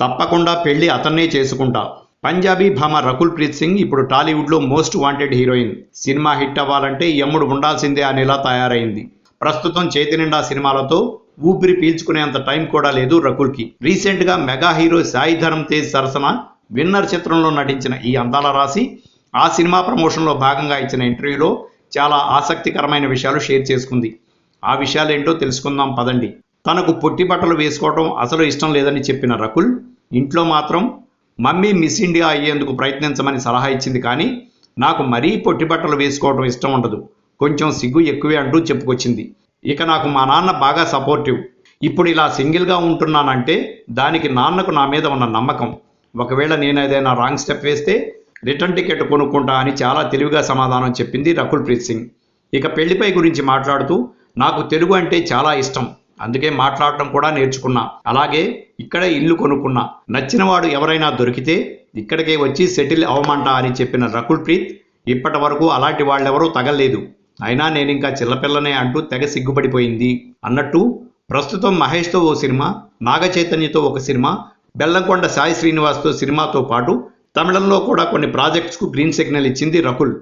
తప్పకుండా పెళ్ళి అతన్నే చేసుకుంటా. పంజాబీ భామ రకుల్ ప్రీత్ సింగ్ ఇప్పుడు టాలీవుడ్లో most wanted heroine. Cinema hit అవ్వాలంటే యమ్ముడు ఉండాల్సిందే అనేలా తయారైంది. ప్రస్తుతం చేతి నిండా సినిమాలతో ఊపిరి పీల్చుకునేంత టైం కూడా లేదు రకుల్కి. రీసెంట్గా మెగా హీరో సాయి ధరమ్ తేజ్ సరసన విన్నర్ చిత్రంలో నటించిన ఈ అందాల రాశి ఆ సినిమా ప్రమోషన్లో భాగంగా ఇచ్చిన ఇంటర్వ్యూలో చాలా ఆసక్తికరమైన విషయాలు షేర్ చేసుకుంది. ఆ విషయాలేంటో తెలుసుకుందాం పదండి. తనకు పొట్టి బట్టలు వేసుకోవడం అసలు ఇష్టం లేదని చెప్పిన రకుల్ ఇంట్లో మాత్రం మమ్మీ మిస్ ఇండియా అయ్యేందుకు ప్రయత్నించమని సలహా ఇచ్చింది కానీ నాకు మరీ పొట్టి బట్టలు వేసుకోవడం ఇష్టం ఉండదు. కొంచెం సిగ్గు ఎక్కువే అంటూ చెప్పుకొచ్చింది. ఇక నాకు మా నాన్న బాగా సపోర్టివ్. ఇప్పుడు ఇలా సింగిల్గా ఉంటున్నానంటే దానికి నాన్నకు నా మీద ఉన్న నమ్మకం. ఒకవేళ నేను ఏదైనా రాంగ్ స్టెప్ వేస్తే రిటర్న్ టికెట్ కొనుక్కుంటా అని చాలా తెలివిగా సమాధానం చెప్పింది రకుల్ ప్రీత్ సింగ్. ఇక పెళ్ళిపై గురించి మాట్లాడుతూ నాకు తెలుగు అంటే చాలా ఇష్టం. అందుకే మాట్లాడటం కూడా నేర్చుకున్నా. అలాగే ఇక్కడే ఇల్లు కొనుక్కున్నా. నచ్చిన వాడు ఎవరైనా దొరికితే ఇక్కడికే వచ్చి సెటిల్ అవ్వమంటా అని చెప్పిన రకుల్ ప్రీత్ ఇప్పటి వరకు అలాంటి వాళ్ళెవరూ తగలేదు అయినా నేను ఇంకా చిల్లపిల్లనే అంటూ తెగ సిగ్గుపడిపోయింది. అన్నట్టు ప్రస్తుతం మహేష్తో ఓ సినిమా నాగ చైతన్యతో ఒక సినిమా బెల్లంకొండ సాయి శ్రీనివాస్తో సినిమాతో పాటు తమిళంలో కూడా కొన్ని ప్రాజెక్ట్స్కు గ్రీన్ సిగ్నల్ ఇచ్చింది రకుల్.